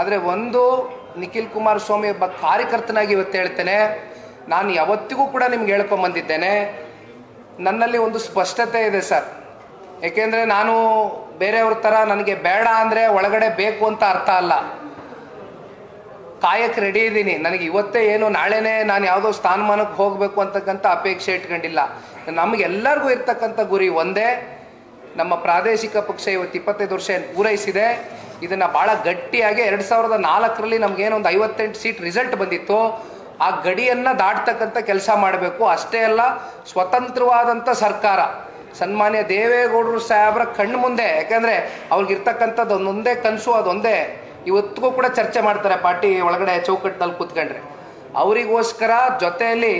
ಆದರೆ ಒಂದು ನಿಖಿಲ್ ಕುಮಾರಸ್ವಾಮಿ ಒಬ್ಬ ಕಾರ್ಯಕರ್ತನಾಗಿ ಇವತ್ತು ಹೇಳ್ತೇನೆ, ನಾನು ಯಾವತ್ತಿಗೂ ಕೂಡ ನಿಮ್ಗೆ ಹೇಳ್ಕೊಂಬಂದಿದ್ದೇನೆ ನನ್ನಲ್ಲಿ ಒಂದು ಸ್ಪಷ್ಟತೆ ಇದೆ ಸರ್. ಏಕೆಂದರೆ ನಾನು ಬೇರೆಯವ್ರ ಥರ ನನಗೆ ಬೇಡ ಅಂದರೆ ಒಳಗಡೆ ಬೇಕು ಅಂತ ಅರ್ಥ ಅಲ್ಲ. ಕಾಯಕ್ಕೆ ರೆಡಿ ಇದ್ದೀನಿ. ನನಗೆ ಇವತ್ತೇ ಏನು, ನಾಳೆನೇ ನಾನು ಯಾವುದೋ ಸ್ಥಾನಮಾನಕ್ಕೆ ಹೋಗಬೇಕು ಅಂತಕ್ಕಂಥ ಅಪೇಕ್ಷೆ ಇಟ್ಕೊಂಡಿಲ್ಲ. ನಮಗೆಲ್ಲರಿಗೂ ಇರ್ತಕ್ಕಂಥ ಗುರಿ ಒಂದೇ. ನಮ್ಮ ಪ್ರಾದೇಶಿಕ ಪಕ್ಷ ಇವತ್ತು ಇಪ್ಪತ್ತೈದು ವರ್ಷ ಪೂರೈಸಿದೆ. ಇದನ್ನು ಭಾಳ ಗಟ್ಟಿಯಾಗಿ ಎರಡು ಸಾವಿರದ ನಾಲ್ಕರಲ್ಲಿ ಒಂದು ಐವತ್ತೆಂಟು ಸೀಟ್ ರಿಸಲ್ಟ್ ಬಂದಿತ್ತು. ಆ ಗಡಿಯನ್ನು ದಾಟ್ತಕ್ಕಂಥ ಕೆಲಸ ಮಾಡಬೇಕು. ಅಷ್ಟೇ ಅಲ್ಲ, ಸ್ವತಂತ್ರವಾದಂಥ ಸರ್ಕಾರ, ಸನ್ಮಾನ್ಯ ದೇವೇಗೌಡರು ಸಾಹೇಬರ ಕಣ್ಣು ಮುಂದೆ, ಯಾಕೆಂದರೆ ಅವ್ರಿಗಿರ್ತಕ್ಕಂಥದ್ದು ಒಂದೊಂದೇ ಕನಸು, ಅದೊಂದೇ. ಇವತ್ತಿಗೂ ಕೂಡ ಚರ್ಚೆ ಮಾಡ್ತಾರೆ ಪಾರ್ಟಿ ಒಳಗಡೆ ಚೌಕಟ್ಟಿನಲ್ಲಿ ಕೂತ್ಕೊಂಡ್ರೆ. ಅವರಿಗೋಸ್ಕರ ಜೊತೆಯಲ್ಲಿ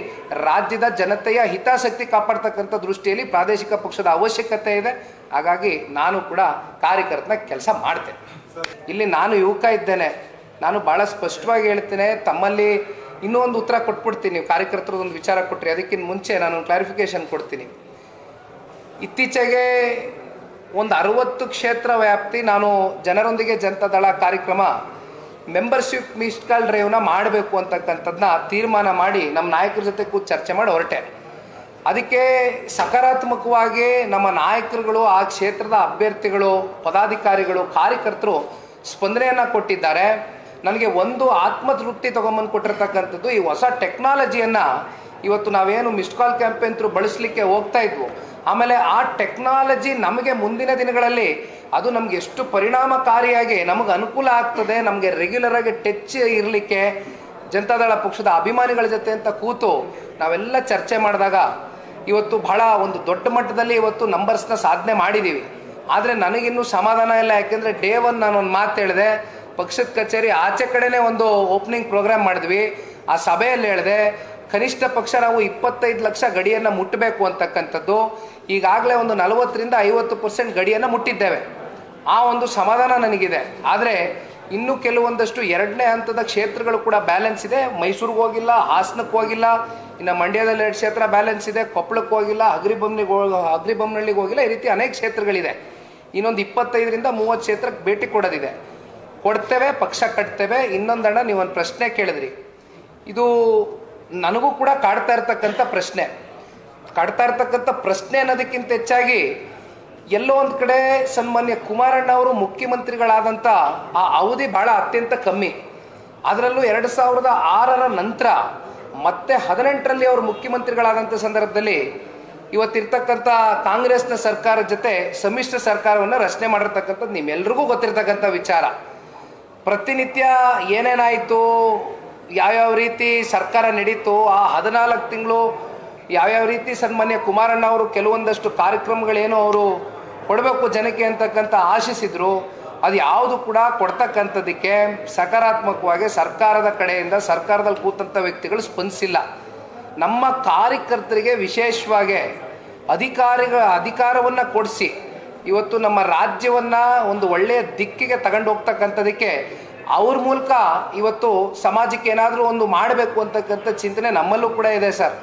ರಾಜ್ಯದ ಜನತೆಯ ಹಿತಾಸಕ್ತಿ ಕಾಪಾಡ್ತಕ್ಕಂಥ ದೃಷ್ಟಿಯಲ್ಲಿ ಪ್ರಾದೇಶಿಕ ಪಕ್ಷದ ಅವಶ್ಯಕತೆ ಇದೆ. ಹಾಗಾಗಿ ನಾನು ಕೂಡ ಕಾರ್ಯಕರ್ತನ ಕೆಲಸ ಮಾಡ್ತೇನೆ. ಇಲ್ಲಿ ನಾನು ಯುವಕ ಇದ್ದೇನೆ. ನಾನು ಭಾಳ ಸ್ಪಷ್ಟವಾಗಿ ಹೇಳ್ತೇನೆ, ತಮ್ಮಲ್ಲಿ ಇನ್ನೂ ಒಂದು ಉತ್ತರ ಕೊಟ್ಬಿಡ್ತೀನಿ. ನೀವು ಕಾರ್ಯಕರ್ತರದ್ದು ಒಂದು ವಿಚಾರ ಕೊಟ್ಟರೆ ಅದಕ್ಕಿಂತ ಮುಂಚೆ ನಾನು ಕ್ಲಾರಿಫಿಕೇಶನ್ ಕೊಡ್ತೀನಿ. ಇತ್ತೀಚೆಗೆ ಒಂದು ಅರವತ್ತು ಕ್ಷೇತ್ರ ವ್ಯಾಪ್ತಿ ನಾನು ಜನರೊಂದಿಗೆ ಜನತಾದಳ ಕಾರ್ಯಕ್ರಮ ಮೆಂಬರ್ಶಿಪ್ ಮಿಸ್ಡ್ ಕಾಲ್ ಡ್ರೈವ್ನ ಮಾಡಬೇಕು ಅಂತಕ್ಕಂಥದ್ದನ್ನ ತೀರ್ಮಾನ ಮಾಡಿ ನಮ್ಮ ನಾಯಕರ ಜೊತೆ ಕೂತು ಚರ್ಚೆ ಮಾಡಿ ಹೊರಟೆ. ಅದಕ್ಕೆ ಸಕಾರಾತ್ಮಕವಾಗಿ ನಮ್ಮ ನಾಯಕರುಗಳು, ಆ ಕ್ಷೇತ್ರದ ಅಭ್ಯರ್ಥಿಗಳು, ಪದಾಧಿಕಾರಿಗಳು, ಕಾರ್ಯಕರ್ತರು ಸ್ಪಂದನೆಯನ್ನು ಕೊಟ್ಟಿದ್ದಾರೆ. ನನಗೆ ಒಂದು ಆತ್ಮತೃಪ್ತಿ ತೊಗೊಂಬಂದು ಕೊಟ್ಟಿರ್ತಕ್ಕಂಥದ್ದು ಈ ಹೊಸ ಟೆಕ್ನಾಲಜಿಯನ್ನು ಇವತ್ತು ನಾವೇನು ಮಿಸ್ಡ್ ಕಾಲ್ ಕ್ಯಾಂಪೇನ್ ಥ್ರೂ ಬಳಸಲಿಕ್ಕೆ ಹೋಗ್ತಾ ಇದ್ವು. ಆಮೇಲೆ ಆ ಟೆಕ್ನಾಲಜಿ ನಮಗೆ ಮುಂದಿನ ದಿನಗಳಲ್ಲಿ ಅದು ನಮ್ಗೆ ಎಷ್ಟು ಪರಿಣಾಮಕಾರಿಯಾಗಿ ನಮಗೆ ಅನುಕೂಲ ಆಗ್ತದೆ, ನಮಗೆ ರೆಗ್ಯುಲರ್ ಆಗಿ ಟಚ್ ಇರಲಿಕ್ಕೆ ಜನತಾದಳ ಪಕ್ಷದ ಅಭಿಮಾನಿಗಳ ಜೊತೆ ಅಂತ ಕೂತು ನಾವೆಲ್ಲ ಚರ್ಚೆ ಮಾಡಿದಾಗ ಇವತ್ತು ಬಹಳ ಒಂದು ದೊಡ್ಡ ಮಟ್ಟದಲ್ಲಿ ಇವತ್ತು ನಂಬರ್ಸ್ನ ಸಾಧನೆ ಮಾಡಿದ್ದೀವಿ ಆದರೆ ನನಗಿನ್ನೂ ಸಮಾಧಾನ ಇಲ್ಲ, ಯಾಕೆಂದರೆ ಡೇ ಒನ್ ನಾನು ಒಂದು ಮಾತು ಹೇಳಿದೆ, ಪಕ್ಷದ ಕಚೇರಿ ಆಚೆ ಕಡೆನೇ ಒಂದು ಓಪನಿಂಗ್ ಪ್ರೋಗ್ರಾಮ್ ಮಾಡಿದ್ವಿ. ಆ ಸಭೆಯಲ್ಲಿ ಹೇಳಿದೆ, ಕನಿಷ್ಠ ಪಕ್ಷ ನಾವು ಇಪ್ಪತ್ತೈದು ಲಕ್ಷ ಗಡಿಯನ್ನು ಮುಟ್ಟಬೇಕು ಅಂತಕ್ಕಂಥದ್ದು. ಈಗಾಗಲೇ ಒಂದು ನಲವತ್ತರಿಂದ ಐವತ್ತು ಪರ್ಸೆಂಟ್ ಗಡಿಯನ್ನು ಮುಟ್ಟಿದ್ದೇವೆ. ಆ ಒಂದು ಸಮಾಧಾನ ನನಗಿದೆ. ಆದರೆ ಇನ್ನೂ ಕೆಲವೊಂದಷ್ಟು ಎರಡನೇ ಹಂತದ ಕ್ಷೇತ್ರಗಳು ಕೂಡ ಬ್ಯಾಲೆನ್ಸ್ ಇದೆ. ಮೈಸೂರಿಗೆ ಹೋಗಿಲ್ಲ ಹಾಸನಕ್ಕೆ ಹೋಗಿಲ್ಲ, ಇನ್ನು ಮಂಡ್ಯದಲ್ಲಿ ಎರಡು ಕ್ಷೇತ್ರ ಬ್ಯಾಲೆನ್ಸ್ ಇದೆ ಕೊಪ್ಪಳಕ್ಕೆ ಹೋಗಿಲ್ಲ ಅಗ್ರಿಬೊಮ್ಮನಿಗೆ ಹೋಗ ಹೋಗಿಲ್ಲ, ಈ ರೀತಿ ಅನೇಕ ಕ್ಷೇತ್ರಗಳಿದೆ. ಇನ್ನೊಂದು ಇಪ್ಪತ್ತೈದರಿಂದ ಮೂವತ್ತು ಕ್ಷೇತ್ರಕ್ಕೆ ಭೇಟಿ ಕೊಡೋದಿದೆ. ಕೊಡ್ತೇವೆ, ಪಕ್ಷ ಕಟ್ತೇವೆ ಇನ್ನೊಂದಣ್ಣ ನೀವು ಒಂದು ಪ್ರಶ್ನೆ ಕೇಳಿದ್ರಿ. ಇದು ನನಗೂ ಕೂಡ ಕಾಡ್ತಾ ಇರ್ತಕ್ಕಂಥ ಪ್ರಶ್ನೆ. ಕಾಡ್ತಾ ಇರ್ತಕ್ಕಂಥ ಪ್ರಶ್ನೆ ಅನ್ನೋದಕ್ಕಿಂತ ಹೆಚ್ಚಾಗಿ ಎಲ್ಲೋ ಒಂದು ಕಡೆ ಸನ್ಮಾನ್ಯ ಕುಮಾರಣ್ಣ ಅವರು ಮುಖ್ಯಮಂತ್ರಿಗಳಾದಂಥ ಆ ಅವಧಿ ಬಹಳ ಅತ್ಯಂತ ಕಮ್ಮಿ. ಅದರಲ್ಲೂ ಎರಡು ಸಾವಿರದ ಆರರ ನಂತರ ಮತ್ತೆ ಹದಿನೆಂಟರಲ್ಲಿ ಅವರು ಮುಖ್ಯಮಂತ್ರಿಗಳಾದಂಥ ಸಂದರ್ಭದಲ್ಲಿ ಇವತ್ತಿರ್ತಕ್ಕಂಥ ಕಾಂಗ್ರೆಸ್ನ ಸರ್ಕಾರ ಜೊತೆ ಸಮ್ಮಿಶ್ರ ಸರ್ಕಾರವನ್ನು ರಚನೆ ಮಾಡಿರ್ತಕ್ಕಂಥದ್ದು ನಿಮ್ಮೆಲ್ರಿಗೂ ಗೊತ್ತಿರ್ತಕ್ಕಂಥ ವಿಚಾರ. ಪ್ರತಿನಿತ್ಯ ಏನೇನಾಯಿತು, ಯಾವ್ಯಾವ ರೀತಿ ಸರ್ಕಾರ ನಡೀತು, ಆ ಹದಿನಾಲ್ಕು ತಿಂಗಳು ಯಾವ್ಯಾವ ರೀತಿ ಸನ್ಮಾನ್ಯ ಕುಮಾರಣ್ಣ ಅವರು ಕೆಲವೊಂದಷ್ಟು ಕಾರ್ಯಕ್ರಮಗಳೇನು ಅವರು ಕೊಡಬೇಕು ಜನಕ್ಕೆ ಅಂತಕ್ಕಂಥ ಆಶಿಸಿದ್ರು, ಅದು ಯಾವುದು ಕೂಡ ಕೊಡ್ತಕ್ಕಂಥದ್ದಕ್ಕೆ ಸಕಾರಾತ್ಮಕವಾಗಿ ಸರ್ಕಾರದ ಕಡೆಯಿಂದ ಸರ್ಕಾರದಲ್ಲಿ ಕೂತಂಥ ವ್ಯಕ್ತಿಗಳು ಸ್ಪಂದಿಸಿಲ್ಲ. ನಮ್ಮ ಕಾರ್ಯಕರ್ತರಿಗೆ ವಿಶೇಷವಾಗಿ ಅಧಿಕಾರಿಗಳ ಅಧಿಕಾರವನ್ನು ಕೊಡಿಸಿ, ಇವತ್ತು ನಮ್ಮ ರಾಜ್ಯವನ್ನು ಒಂದು ಒಳ್ಳೆಯ ದಿಕ್ಕಿಗೆ ತಗೊಂಡು ಹೋಗ್ತಕ್ಕಂಥದಕ್ಕೆ ಅವ್ರ ಮೂಲಕ ಇವತ್ತು ಸಮಾಜಕ್ಕೆ ಏನಾದರೂ ಒಂದು ಮಾಡಬೇಕು ಅಂತಕ್ಕಂಥ ಚಿಂತನೆ ನಮ್ಮಲ್ಲೂ ಕೂಡ ಇದೆ ಸರ್.